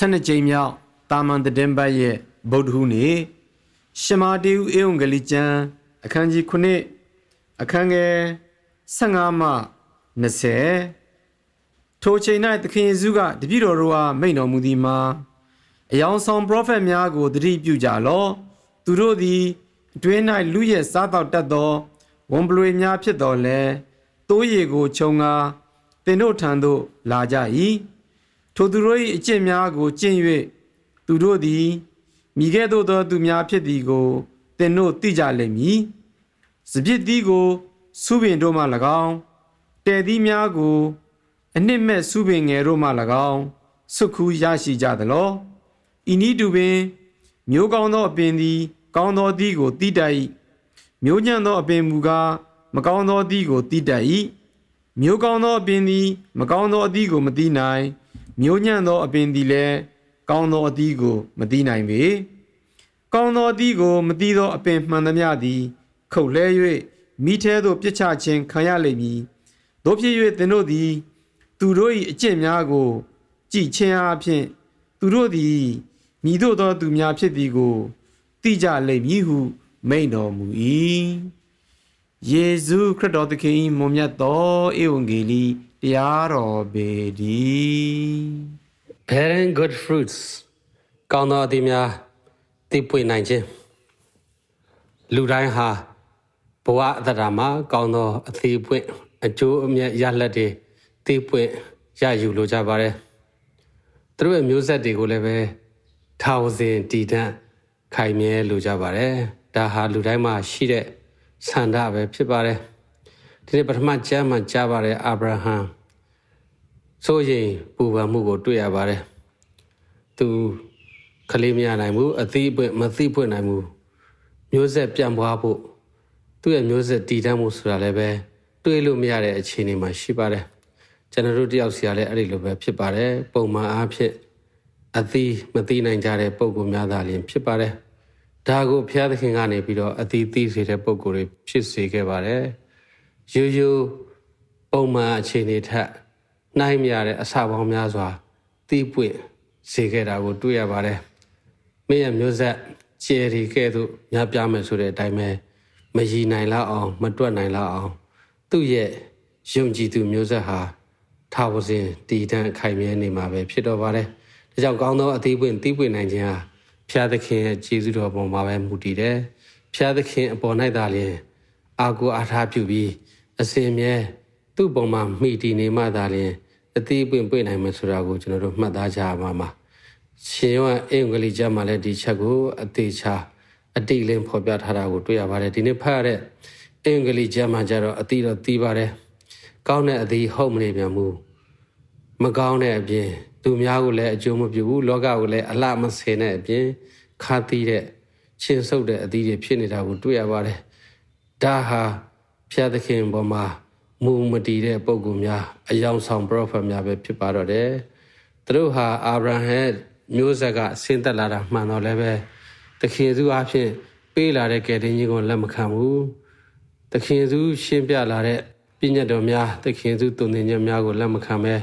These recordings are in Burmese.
12ကြိမ်မြောက်တာမန်တည်င်းပတ်ရဲ့ဗုဒ္ဓဟူးနေ့ရှမာတေဦးအေဝံဂေလိကျမ်းအခန်းကြီး9အခန်းငယ်15မှ20ထိုချိန်၌သခင်ယေရှုကတပည့်တော်တို့အားမိန့်တော်မူသည်မှာအယောင်ဆောင်ပရောဖက်များကိုသတိပြုကြလော့သူတို့သည်အတွင်း၌လူရဲ့စားတော့တတ်သောဝန်ပလွေများဖြစ်တော်လဲတိုးရည်ကိုခြုံကာသင်တို့ထံသို့လာကြ၏ ထိုသူတို့၏အကျင့်များကိုကျင့်၍သူတို့သည်မိခဲ့သို့သောသူများဖြစ်သည်ကိုသင်တို့သိကြလိမ့်မည်စပြစ်သီးကိုစုပင်တို့မှ၎င်းတဲသီးများကိုအနှစ်မဲ့စုပင်ငယ်တို့မှ၎င်းစုခူးရရှိကြသလောဤနည်းတူပင်မျိုးကောင်းသောအပင်သည် ကောင်းသောသီးကိုတိတတ်၏မျိုးညံ့သောအပင်မူကားမကောင်းသောသီးကိုတိတတ်၏မျိုးကောင်းသောအပင်သည် မကောင်းသောအသီးကိုမတိနိုင် မျိုးညံ့သောအပင်သည်လည်းကောင်းသောအသီးကိုမတိနိုင်ပေကောင်းသောအသီးကိုမတိသောအပင်မှန်သမျှသည် ခုတ်လဲ၍မိထဲသို့ပြစ်ချခြင်းခံရလိမ့်မည်တို့ဖြစ်၍သင်တို့သည် သူတို့၏အကျင့်များကို ကြည်ချင်းအားဖြင့်သူတို့သည်မိတို့သောသူများဖြစ်သည်ကိုသိကြလိမ့်မည်ဟု မိန့်တော်မူ၏ယေရှုခရစ်တော်သခင်၏မွန်မြတ်သောဧဝံဂေလိ တရားတော်ပေတည်း bearing good fruits ကောင်းသောအသီးများသိပွင့်နိုင်ခြင်းလူတိုင်းဟာဘဝအတ္တမှာကောင်းသောအသီးပွင့်အကျိုးအမြတ်ရလက်တွေသိပွင့်ရယူလိုကြပါတယ်သူတို့ရဲ့မျိုးဆက်တွေကိုလည်းပဲထောင်စဉ်တည်တံ့ခိုင်မြဲလိုကြပါတယ်ဒါဟာလူတိုင်းမှာရှိတဲ့ဆန္ဒပဲဖြစ်ပါတယ် ဒီနေ့ပထမကျမ်းမှာကြားပါတယ်အာဗြဟံဆိုရင်ပူပန်မှုကိုတွေ့ရပါတယ်သူကလေးမရနိုင်ဘူးအသီးပွင့်မသိပွင့်နိုင်ဘူးမျိုးဆက်ပြန်ပွားဖို့သူ့ရဲ့မျိုးဆက်တည်တံ့မှုဆိုတာလည်းပဲတွေးလို့မရတဲ့အခြေအနေမှာရှိပါတယ်ကျွန်တော်တို့တယောက်စီကလည်းအဲ့ဒီလိုပဲဖြစ်ပါတယ်ပုံမှန်အားဖြင့်အသီးမသိနိုင်ကြတဲ့ပုံကိုများသာလျှင်ဖြစ်ပါတယ်ဒါကိုဘုရားသခင်ကနေပြီးတော့အသီးသိစေတဲ့ပုံကိုယ်တွေဖြစ်စေခဲ့ပါတယ် ရိုးရိုးပုံမှန်အခြေအနေထက်နှိုင်းမရတဲ့အစပေါင်းများစွာတီးပွင့်စေခဲ့တာကိုတွေ့ရပါတယ်။မင်းရဲ့မျိုးဆက်ကျယ်ရီကဲ့သို့ညပြမယ်ဆိုတဲ့အတိုင်းပဲမရည်နိုင်လောက်အောင် မတွက်နိုင်လောက်အောင် သူ့ရဲ့ယုံကြည်သူမျိုးဆက်ဟာထာဝစဉ်တည်တံ့ခိုင်မြဲနေမှာပဲဖြစ်တော့ပါတယ်။ဒါကြောင့်ကောင်းသောအသီးပွင့်တီးပွင့်နိုင်ခြင်းဟာဖျားသခင်ရဲ့ကျေးဇူးတော်ပေါ်မှာပဲမူတည်တယ်။ဖျားသခင်အပေါ်၌သာလျှင်အာကိုအားထားပြုပြီး အစဉ်မြဲသူ့ပုံမှာမိတည်နေမှသာလျှင်အသေးပွင့်ပွင့်နိုင်မယ်ဆိုတာကိုကျွန်တော်တို့မှတ်သားကြရမှာပါရှင်ယောဟန်အင်္ဂလိပ်ကျမ်းမှာလည်းဒီချက်ကိုအသေးချာအတိတ်လင်းဖော်ပြထားတာကိုတွေ့ရပါတယ်ဒီနေ့ဖတ်ရတဲ့အင်္ဂလိပ်ကျမ်းမှာကျတော့အတိတော့သိပါတယ်ကောင်းတဲ့အသေးဟုတ်မနေပြန်ဘူးမကောင်းတဲ့အပြင်သူများကိုလည်းအကျိုးမပြုဘူးလောကကိုလည်းအလှမဆင်တဲ့အပြင်ခါသီးတဲ့ချင်းဆုပ်တဲ့အသီးတွေဖြစ်နေတာကိုတွေ့ရပါတယ်ဒါဟာ ဖျားသခင်ပေါ်မှာမူမတီတဲ့ပုံကူများအယောင်ဆောင်ပရောဖက်များပဲဖြစ်ပါတော့တယ်။သူတို့ဟာအာဗြဟံမျိုးဆက်ကအဆင်းသက်လာတာမှန်တော့လည်းပဲတခင်စုအဖြစ်ပေးလာတဲ့ကယ်တင်ကြီးကိုလက်မခံဘူး။တခင်စုရှင်းပြလာတဲ့ပြည့်ညတ်တော်များတခင်စုတုန်တင်ချက်များကိုလက်မခံပဲ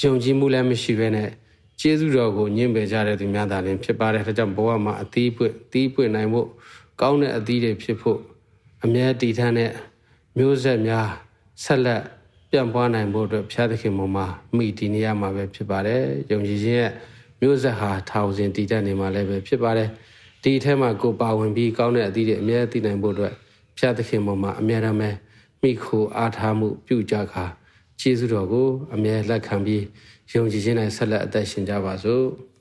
ယုံကြည်မှုလည်းမရှိဘဲနဲ့ကျေးဇူးတော်ကိုညှင်းပယ်ကြတဲ့သူများသာလျှင်ဖြစ်ပါတယ်။ဒါကြောင့်ဘဝမှာအသီးပွင့်အသီးပွင့်နိုင်ဖို့ကောင်းတဲ့အသီးတွေဖြစ်ဖို့အမြဲတည်ထမ်းတဲ့ မျိုးဆက်များဆက်လက်ပြန့်ပွားနိုင်ဖို့အတွက်ဘုရားသခင်ပေါ်မှာမိတည်နေရမှာပဲဖြစ်ပါတယ်။ယုံကြည်ခြင်းရဲ့မျိုးဆက်ဟာထောင်စဉ်တည်တတ်နေမှာလည်းပဲဖြစ်ပါတယ်။ဒီအထက်မှာကိုပါဝင်ပြီးကောင်းတဲ့အသီးတွေအမြဲတည်နိုင်ဖို့အတွက်ဘုရားသခင်ပေါ်မှာအမြဲတမ်းပဲမိခိုအားထားမှုပြုကြခါကျေးဇူးတော်ကိုအမြဲလက်ခံပြီးယုံကြည်ခြင်းနဲ့ဆက်လက်အသက်ရှင်ကြပါစို့။